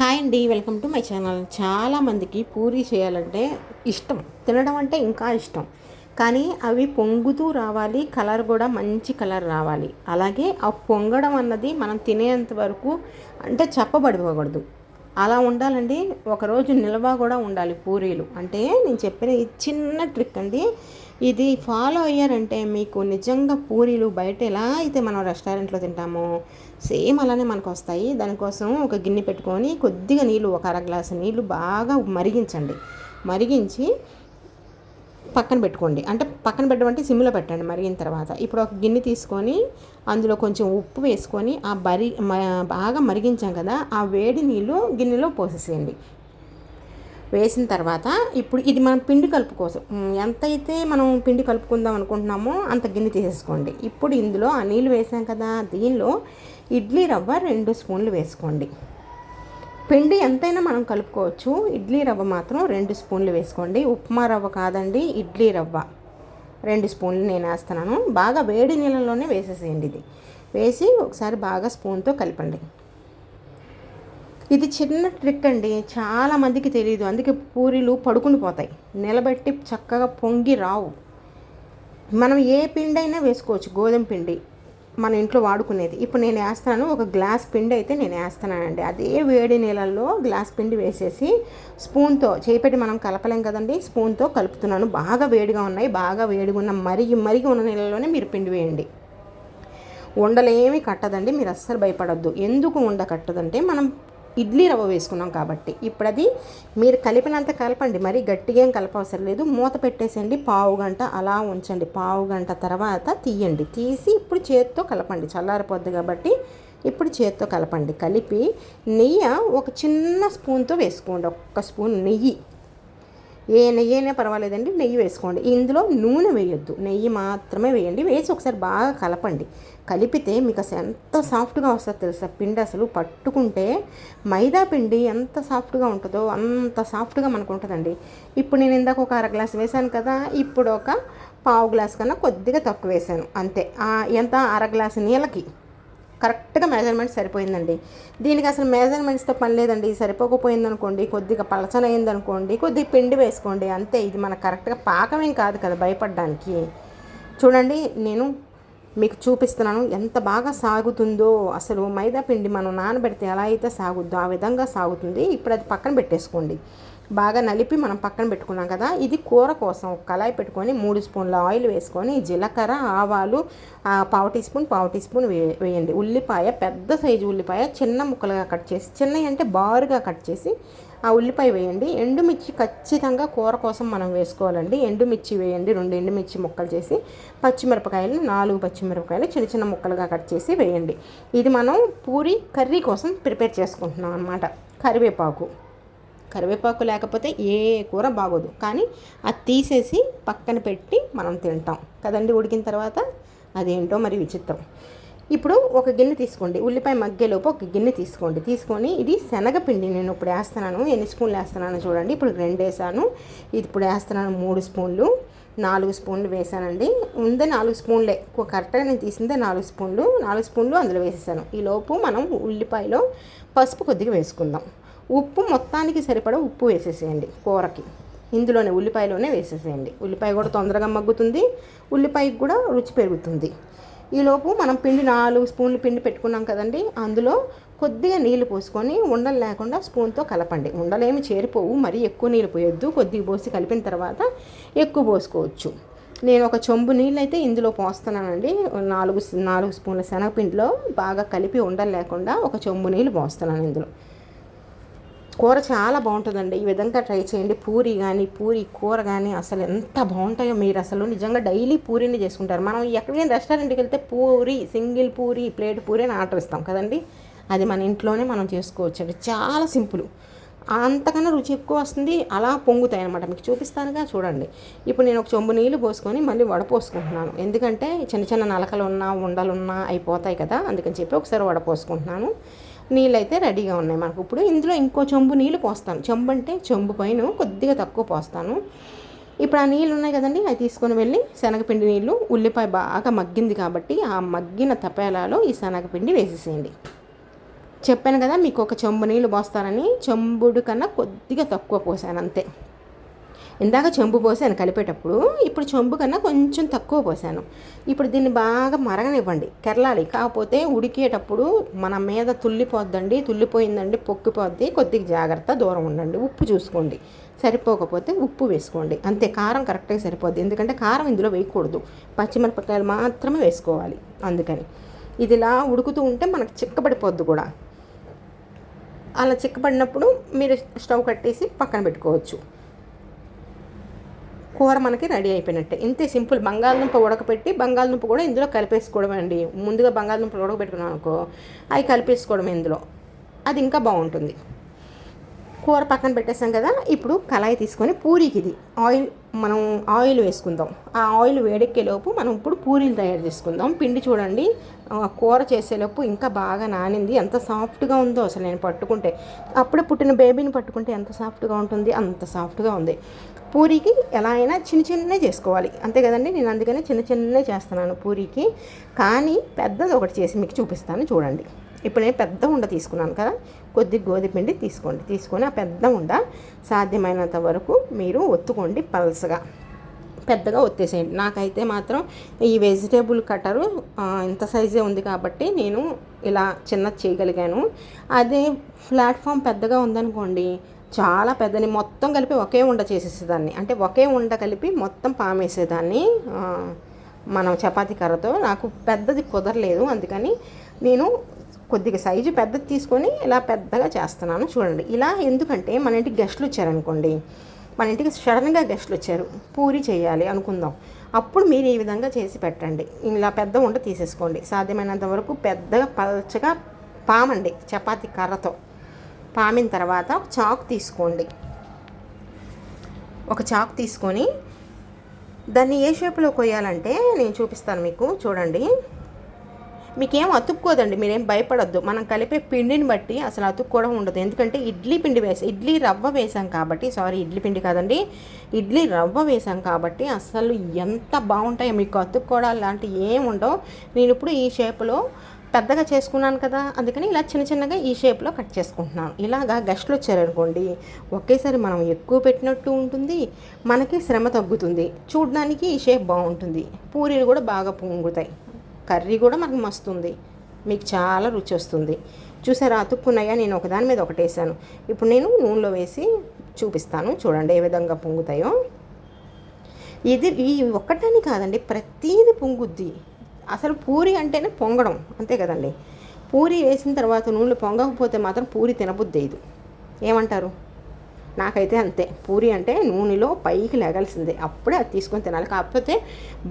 Hi అండి welcome to my channel. చాలామందికి పూరి చేయాలంటే ఇష్టం. తినడం అంటే ఇంకా ఇష్టం. కానీ అవి పొంగుతూ రావాలి కలర్ కూడా మంచి కలర్ రావాలి. అలాగే ఆ పొంగడం అన్నది మనం తినేంత వరకు అంటే చెప్పబడిపోకూడదు. అలా ఉండాలండి. ఒకరోజు నిల్వ కూడా ఉండాలి పూరీలు. అంటే నేను చెప్పిన ఈ చిన్న ట్రిక్ అండి. ఇది ఫాలో అయ్యారంటే మీకు నిజంగా పూరీలు బయట ఎలా అయితే మనం రెస్టారెంట్లో తింటామో సేమ్ అలానే మనకు వస్తాయి. దానికోసం ఒక గిన్నె పెట్టుకొని కొద్దిగా నీళ్ళు ఒక అర గ్లాసు నీళ్ళు బాగా మరిగించండి. మరిగించి పక్కన పెట్టుకోండి. అంటే పక్కన పెట్టమంటే సిమ్లో పెట్టండి మరిగిన తర్వాత. ఇప్పుడు ఒక గిన్నె తీసుకొని అందులో కొంచెం ఉప్పు వేసుకొని ఆ బరి బాగా మరిగించాం కదా ఆ వేడి నీళ్ళు గిన్నెలో పోసేసేయండి. వేసిన తర్వాత ఇప్పుడు ఇది మనం పిండి కలుపు కోసం ఎంతైతే మనం పిండి కలుపుకుందాం అనుకుంటున్నామో అంత గిన్నె తీసేసుకోండి. ఇప్పుడు ఇందులో ఆ నీళ్ళు వేసాం కదా దీనిలో ఇడ్లీ రవ్వ రెండు స్పూన్లు వేసుకోండి. పిండి ఎంతైనా మనం కలుపుకోవచ్చు. ఇడ్లీ రవ్వ మాత్రం రెండు స్పూన్లు వేసుకోండి. ఉప్మా రవ్వ కాదండి ఇడ్లీ రవ్వ. రెండు స్పూన్లు నేను వేస్తున్నాను. బాగా వేడి నీళ్ళలోనే వేసేసేయండి ఇది. వేసి ఒకసారి బాగా స్పూన్తో కలపండి. ఇది చిన్న ట్రిక్ అండి. చాలామందికి తెలియదు అందుకే పూరీలు పడుకుని పోతాయి. నిలబెట్టి చక్కగా పొంగి రావు. మనం ఏ పిండి అయినా వేసుకోవచ్చు. గోధుమ పిండి. మన ఇంట్లో వాడుకునేది. ఇప్పుడు నేను వేస్తాను ఒక గ్లాస్ పిండి అయితే నేను వేస్తానండి అదే వేడి నీళ్ళల్లో గ్లాస్ పిండి వేసేసి స్పూన్తో చేపెట్టి మనం కలపలేం కదండి స్పూన్తో కలుపుతున్నాను. బాగా వేడిగా ఉన్నాయి బాగా వేడిగా ఉన్న మరిగి మరిగి ఉన్న నీళ్ళలోనే మీరు పిండి వేయండి. ఉండలేమి కట్టదండి మీరు అస్సలు భయపడద్దు. ఎందుకు ఉండ కట్టదంటే మనం ఇడ్లీ రవ్వ వేసుకున్నాం కాబట్టి ఇప్పుడు అది మీరు కలిపినంత కలపండి. మరీ గట్టిగా ఏం కలపవసరం లేదు. మూత పెట్టేసేయండి. పావు గంట అలా ఉంచండి. పావు గంట తర్వాత తీయండి. తీసి ఇప్పుడు చేత్తో కలపండి. చల్లారిపోద్ది కాబట్టి ఇప్పుడు చేత్తో కలపండి. కలిపి నెయ్యి ఒక చిన్న స్పూన్తో వేసుకోండి. ఒక్క స్పూన్ నెయ్యి. ఏ నెయ్యి అయినా పర్వాలేదండి నెయ్యి వేసుకోండి. ఇందులో నూనె వేయొద్దు. నెయ్యి మాత్రమే వేయండి. వేసి ఒకసారి బాగా కలపండి. కలిపితే మీకు అసలు ఎంత సాఫ్ట్గా వస్తుందో తెలుసా? పిండి అసలు పట్టుకుంటే మైదా పిండి ఎంత సాఫ్ట్గా ఉంటుందో అంత సాఫ్ట్గా మనకు ఉంటుందండి ఇప్పుడు నేను ఇందాక ఒక అర గ్లాస్ వేసాను కదా ఇప్పుడు ఒక పావు గ్లాస్ కన్నా కొద్దిగా తక్కువ వేసాను అంతే. ఎంత? అర గ్లాసు నీళ్ళకి. కరెక్ట్గా మెజర్మెంట్ సరిపోయిందండి. దీనికి అసలు మెజర్మెంట్స్తో పని లేదండి. సరిపోకపోయింది అనుకోండి కొద్దిగా పలచనైంది అనుకోండి కొద్దిగా పిండి వేసుకోండి అంతే. ఇది మనకు కరెక్ట్గా పాకమేం కాదు కదా భయపడడానికి. చూడండి నేను మీకు చూపిస్తున్నాను ఎంత బాగా సాగుతుందో. అసలు మైదా పిండి మనం నానబెడితే ఎలా అయితే సాగుద్దో ఆ విధంగా సాగుతుంది. ఇప్పుడు అది పక్కన పెట్టేసుకోండి. బాగా నలిపి మనం పక్కన పెట్టుకున్నాం కదా. ఇది కూర కోసం కళాయి పెట్టుకొని మూడు స్పూన్ల ఆయిల్ వేసుకొని జీలకర్ర ఆవాలు పావు టీ స్పూన్ పావు టీ స్పూన్ వేయండి. ఉల్లిపాయ పెద్ద సైజు ఉల్లిపాయ చిన్న ముక్కలుగా కట్ చేసి చిన్నవి అంటే బారుగా కట్ చేసి ఆ ఉల్లిపాయ వేయండి. ఎండుమిర్చి ఖచ్చితంగా కూర కోసం మనం వేసుకోవాలండి. ఎండుమిర్చి వేయండి రెండు ఎండుమిర్చి ముక్కలు చేసి పచ్చిమిరపకాయలు నాలుగు పచ్చిమిరపకాయలు చిన్న చిన్న ముక్కలుగా కట్ చేసి వేయండి. ఇది మనం పూరి కర్రీ కోసం ప్రిపేర్ చేసుకుంటున్నాం అనమాట కరివేపాకు. కరివేపాకు లేకపోతే ఏ కూర బాగోదు. కానీ అది తీసేసి పక్కన పెట్టి మనం తింటాం. కదండి ఉడికిన తర్వాత అదేంటో మరి విచిత్రం. ఇప్పుడు ఒక గిన్నె తీసుకోండి. ఉల్లిపాయ మగ్గేలోపు ఒక గిన్నె తీసుకోండి. తీసుకొని ఇది శనగపిండి నేను ఇప్పుడు వేస్తున్నాను. ఎన్ని స్పూన్లు వేస్తున్నాను చూడండి. ఇప్పుడు రెండు వేసాను. ఇది ఇప్పుడు వేస్తున్నాను మూడు స్పూన్లు. నాలుగు స్పూన్లు వేసానండి. ఉందే నాలుగు స్పూన్లే. కరెక్ట్గా నేను తీసిందే నాలుగు స్పూన్లు. నాలుగు స్పూన్లు అందులో వేసేసాను. ఈ లోపు మనం ఉల్లిపాయలో పసుపు కొద్దిగా వేసుకుందాం. ఉప్పు మొత్తానికి సరిపడా ఉప్పు వేసేసేయండి కూరకి. ఇందులోనే ఉల్లిపాయలోనే వేసేసేయండి. ఉల్లిపాయ కూడా తొందరగా మగ్గుతుంది ఉల్లిపాయకి కూడా రుచి పెరుగుతుంది. ఈలోపు మనం పిండి నాలుగు స్పూన్లు పిండి పెట్టుకున్నాం కదండి అందులో కొద్దిగా నీళ్ళు పోసుకొని ఉండలు లేకుండా స్పూన్తో కలపండి. ఉండలేమి చేరిపోవు మరీ ఎక్కువ నీళ్ళు పోయొద్దు కొద్దిగా పోసి కలిపిన తర్వాత ఎక్కువ పోసుకోవచ్చు. నేను ఒక చెంబు నీళ్ళు అయితే ఇందులో పోస్తున్నానండి. నాలుగు నాలుగు స్పూన్ల శనగపిండిలో బాగా కలిపి ఉండలు లేకుండా ఒక చెంబు నీళ్ళు పోస్తున్నాను ఇందులో. కూర చాలా బాగుంటుందండి. ఈ విధంగా ట్రై చేయండి. పూరి కానీ పూరి కూర కానీ అసలు ఎంత బాగుంటాయో మీరు అసలు నిజంగా డైలీ పూరీని చేసుకుంటారు. మనం ఎక్కడికైనా రెస్టారెంట్కి వెళ్తే పూరి సింగిల్ పూరి ప్లేట్ పూరి అని ఆర్డర్ ఇస్తాం కదండి. అది మన ఇంట్లోనే మనం చేసుకోవచ్చు అండి చాలా సింపుల్. అంతకన్నా రుచి ఎక్కువ వస్తుంది. అలా పొంగుతాయి అనమాట మీకు చూపిస్తానుగా చూడండి. ఇప్పుడు నేను ఒక చెంబు నీళ్ళు పోసుకొని మళ్ళీ వడపోసుకుంటున్నాను ఎందుకంటే చిన్న చిన్న నలకలు ఉన్నా ఉండలున్నా అయిపోతాయి కదా. అందుకని చెప్పి ఒకసారి వడపోసుకుంటున్నాను నీళ్ళు అయితే రెడీగా ఉన్నాయి మనకు. ఇప్పుడు ఇందులో ఇంకో చెంబు నీళ్ళు పోస్తాను. చెంబు అంటే చెంబు పైన కొద్దిగా తక్కువ పోస్తాను. ఇప్పుడు ఆ నీళ్ళు ఉన్నాయి కదండి అవి తీసుకొని వెళ్ళి శనగపిండి నీళ్ళు ఉల్లిపాయ బాగా మగ్గింది కాబట్టి ఆ మగ్గిన తపేలాలో ఈ శనగపిండి వేసేసేయండి. చెప్పాను కదా మీకు ఒక చెంబు నీళ్ళు పోస్తానని చెంబుడు కన్నా కొద్దిగా తక్కువ పోసాను అంతే. ఇందాక చెంబు పోసాను కలిపేటప్పుడు ఇప్పుడు చెంబు కన్నా కొంచెం తక్కువ పోసాను. ఇప్పుడు దీన్ని బాగా మరగనివ్వండి. కెరలాలి. కాకపోతే ఉడికేటప్పుడు మన మీద తుల్లిపోద్దండి తుల్లిపోయిందండి పొక్కిపోద్ది. కొద్దిగా జాగ్రత్త దూరం ఉండండి. ఉప్పు చూసుకోండి. సరిపోకపోతే ఉప్పు వేసుకోండి. అంతే కారం కరెక్ట్గా సరిపోద్ది. ఎందుకంటే కారం ఇందులో వేయకూడదు. పచ్చిమిరపకాయలు మాత్రమే వేసుకోవాలి. అందుకని. ఇది ఇలా ఉడుకుతూ ఉంటే మనకు చిక్కబడిపోద్ది కూడా. అలా చిక్కబడినప్పుడు మీరు స్టవ్ కట్టేసి పక్కన పెట్టుకోవచ్చు. కూర మనకి రెడీ అయిపోయినట్టే. ఇంతే సింపుల్. బంగాళదుంప ఉడకపెట్టి బంగాళదుంప కూడా ఇందులో కలిపేసుకోవడం అండి. ముందుగా బంగాళదుంపలు ఉడకబెట్టుకున్నాం అనుకో అవి కలిపేసుకోవడం ఇందులో. అది ఇంకా బాగుంటుంది. కూర పక్కన పెట్టేసాం కదా ఇప్పుడు కళాయి తీసుకొని పూరీకి ఇది ఆయిల్ మనం ఆయిల్ వేసుకుందాం. ఆ ఆయిల్ వేడెక్కేలోపు మనం ఇప్పుడు పూరీలు తయారు చేసుకుందాం. పిండి చూడండి కూర చేసేలోపు ఇంకా బాగా నానింది. ఎంత సాఫ్ట్గా ఉందో అసలు నేను పట్టుకుంటే. అప్పుడే పుట్టిన బేబీని పట్టుకుంటే ఎంత సాఫ్ట్గా ఉంటుంది అంత సాఫ్ట్గా ఉంది. పూరీకి ఎలా అయినా చిన్న చిన్ననే చేసుకోవాలి. అంతే కదండి? నేను అందుకనే చిన్న చిన్ననే చేస్తున్నాను పూరీకి. కానీ పెద్దది ఒకటి చేసి మీకు చూపిస్తాను చూడండి. ఇప్పుడు నేను పెద్ద ఉండ తీసుకున్నాను కదా కొద్ది గోధుమపిండి తీసుకోండి. తీసుకొని ఆ పెద్ద ఉండ సాధ్యమైనంత వరకు మీరు ఒత్తుకోండి పల్సగా. పెద్దగా ఒత్తేసేయండి. నాకైతే మాత్రం ఈ వెజిటేబుల్ కట్టరు ఇంత సైజే ఉంది కాబట్టి నేను ఇలా చిన్నది చేయగలిగాను. అదే ప్లాట్ఫామ్ పెద్దగా ఉందనుకోండి చాలా పెద్దని మొత్తం కలిపి ఒకే ఉండ చేసేసేదాన్ని. అంటే ఒకే ఉండ కలిపి మొత్తం పామేసేదాన్ని. మనం చపాతీ కర్రతో. నాకు పెద్దది కుదరలేదు. అందుకని నేను కొద్దిగా సైజు పెద్దది తీసుకొని ఇలా పెద్దగా చేస్తున్నాను. చూడండి ఇలా ఎందుకంటే మన ఇంటికి గెస్ట్లు వచ్చారనుకోండి మన ఇంటికి సడన్గా గెస్ట్లు వచ్చారు పూరి చేయాలి అనుకుందాం. అప్పుడు మీరు ఈ విధంగా చేసి పెట్టండి. ఇలా పెద్ద ఉండ తీసేసుకోండి. సాధ్యమైనంత వరకు పెద్దగా పలచగా పామండి చపాతి కర్రతో. పామిన తర్వాత చాకు తీసుకోండి. ఒక చాకు తీసుకొని దాన్ని ఏ షేప్లో కొయ్యాలంటే నేను చూపిస్తాను మీకు. చూడండి. మీకేం అతుక్కోదండి మీరేం భయపడద్దు. మనం కలిపే పిండిని బట్టి అసలు అతుక్కోవడం ఉండదు. ఎందుకంటే ఇడ్లీ పిండి వేసి ఇడ్లీ రవ్వ వేసాం కాబట్టి సారీ ఇడ్లీ పిండి కాదండి ఇడ్లీ రవ్వ వేసాం కాబట్టి అసలు ఎంత బాగుంటాయో మీకు అతుక్కోవడాలు లాంటివి ఏం ఉండవు. నేను ఇప్పుడు ఈ షేప్లో పెద్దగా చేసుకున్నాను కదా అందుకని ఇలా చిన్న చిన్నగా ఈ షేప్లో కట్ చేసుకుంటున్నాను. ఇలాగా గెస్ట్లు వచ్చారనుకోండి ఒకేసారి మనం ఎక్కువ పెట్టినట్టు ఉంటుంది మనకి శ్రమ తగ్గుతుంది. చూడడానికి ఈ షేప్ బాగుంటుంది. పూరీలు కూడా బాగా పొంగుతాయి. కర్రీ కూడా మనకు మస్తుంది. మీకు చాలా రుచి వస్తుంది. చూసారా? అతుక్కున్నాయా నేను ఒకదాని మీద ఒకటి వేసాను ఇప్పుడు నేను నూనెలో వేసి చూపిస్తాను. చూడండి ఏ విధంగా పొంగుతాయో. ఇది ఈ ఒక్కటని కాదండి ప్రతీది పొంగుద్ది. అసలు పూరి అంటేనే పొంగడం అంతే కదండి. పూరి వేసిన తర్వాత నూనెలు పొంగకపోతే మాత్రం పూరి తినబుద్దేదు ఏమంటారు? నాకైతే అంతే. పూరి అంటే నూనెలో పైకి లేగాల్సిందే. అప్పుడే అది తీసుకొని తినాలి. కాకపోతే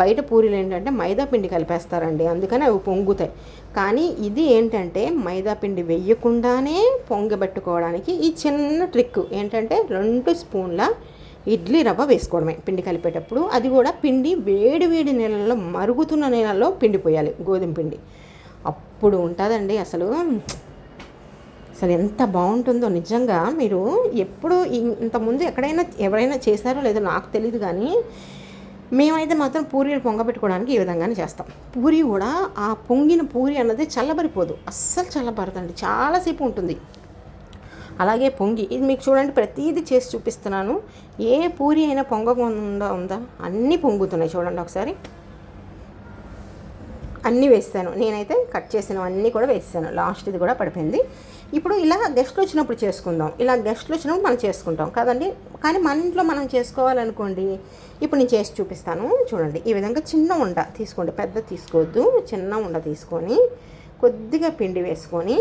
బయట పూరీలు ఏంటంటే మైదా పిండి కలిపేస్తారండి. అందుకని అవి పొంగుతాయి. కానీ ఇది ఏంటంటే మైదా పిండి వెయ్యకుండానే పొంగబెట్టుకోవడానికి ఈ చిన్న ట్రిక్ ఏంటంటే రెండు స్పూన్ల ఇడ్లీ రవ్వ వేసుకోవడమే పిండి కలిపేటప్పుడు. అది కూడా పిండి వేడి వేడి నీళ్ళలో మరుగుతున్న నీళ్ళల్లో పిండి పోయాలి గోధుమ పిండి. అప్పుడు ఉంటుందండి అసలు అసలు ఎంత బాగుంటుందో నిజంగా మీరు ఎప్పుడు ఇంతకుముందు ఎక్కడైనా ఎవరైనా చేశారో లేదో నాకు తెలియదు కానీ మేమైతే మాత్రం పూరీలు పొంగబెట్టుకోవడానికి ఈ విధంగానే చేస్తాం. పూరి కూడా ఆ పొంగిన పూరి అన్నది చల్లబరిపోదు అస్సలు చల్లబడదండి. చాలాసేపు ఉంటుంది. అలాగే పొంగి ఇది మీకు చూడండి ప్రతిదీ చేసి చూపిస్తున్నాను. ఏ పూరి అయినా పొంగకుండా ఉందా? అన్నీ పొంగుతున్నాయి చూడండి ఒకసారి. అన్నీ వేస్తాను. నేనైతే కట్ చేసినవన్నీ కూడా వేస్తాను. లాస్ట్ది కూడా పడిపోయింది. ఇప్పుడు ఇలా గెస్ట్లు వచ్చినప్పుడు చేసుకుందాం. ఇలా గెస్ట్లు వచ్చినప్పుడు మనం చేసుకుంటాం. కదండి? కానీ మన ఇంట్లో మనం చేసుకోవాలనుకోండి ఇప్పుడు నేను చేసి చూపిస్తాను. చూడండి. ఈ విధంగా చిన్న ఉండ తీసుకోండి. పెద్ద తీసుకోవద్దు. చిన్న ఉండ తీసుకొని కొద్దిగా పిండి వేసుకొని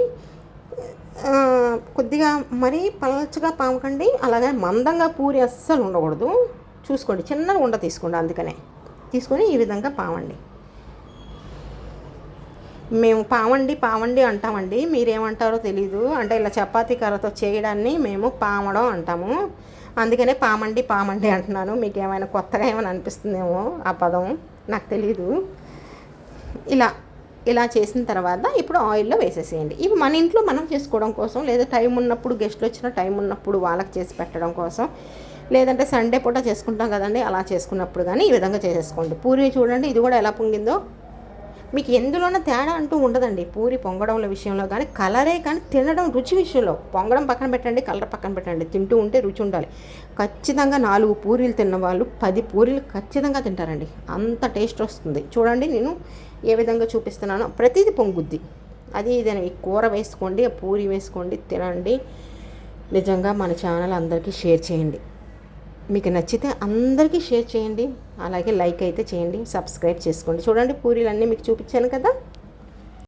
కొద్దిగా మరీ పలచగా పామకండి. అలాగే మందంగా పూరి అస్సలు ఉండకూడదు. చూసుకోండి. చిన్నగా ఉండ తీసుకోండి అందుకనే. తీసుకొని ఈ విధంగా పావండి. మేము పావండి పావండి అంటామండి. మీరేమంటారో తెలీదు. అంటే ఇలా చపాతీ కర్రతో చేయడాన్ని మేము పామడం అంటాము. అందుకనే పామండి పామండి అంటున్నాను. మీకు ఏమైనా కొత్తగా ఏమైనా అనిపిస్తుందేమో ఆ పదం నాకు తెలీదు. ఇలా ఇలా చేసిన తర్వాత ఇప్పుడు ఆయిల్లో వేసేసేయండి. ఇవి మన ఇంట్లో మనం చేసుకోవడం కోసం లేదా టైం ఉన్నప్పుడు గెస్ట్లు వచ్చిన టైం ఉన్నప్పుడు వాళ్ళకి చేసి పెట్టడం కోసం లేదంటే సండే పూట చేసుకుంటాం కదండి అలా చేసుకున్నప్పుడు కానీ ఈ విధంగా చేసేసుకోండి. పూరి చూడండి ఇది కూడా ఎలా పొంగిందో మీకు ఎందులోనూ తేడా అంటూ ఉండదండి. పూరి పొంగడంల విషయంలో కానీ కలరే కానీ తినడం రుచి విషయంలో. పొంగడం పక్కన పెట్టండి కలర్ పక్కన పెట్టండి. తింటూ ఉంటే రుచి ఉండాలి. ఖచ్చితంగా నాలుగు పూరీలు తిన్న వాళ్ళు పది పూరీలు ఖచ్చితంగా తింటారండి. అంత టేస్ట్ వస్తుంది. చూడండి నేను ఏ విధంగా చూపిస్తున్నానో. ప్రతిదీ పొంగుద్ది. అది ఇదని కూర వేసుకోండి పూరి వేసుకోండి తినండి. నిజంగా మన ఛానల్ అందరికీ షేర్ చేయండి. మీకు నచ్చితే అందరికీ షేర్ చేయండి. అలాగే లైక్ అయితే చేయండి సబ్స్క్రైబ్ చేసుకోండి. చూడండి పూరీలు అన్నీ మీకు చూపించాను కదా?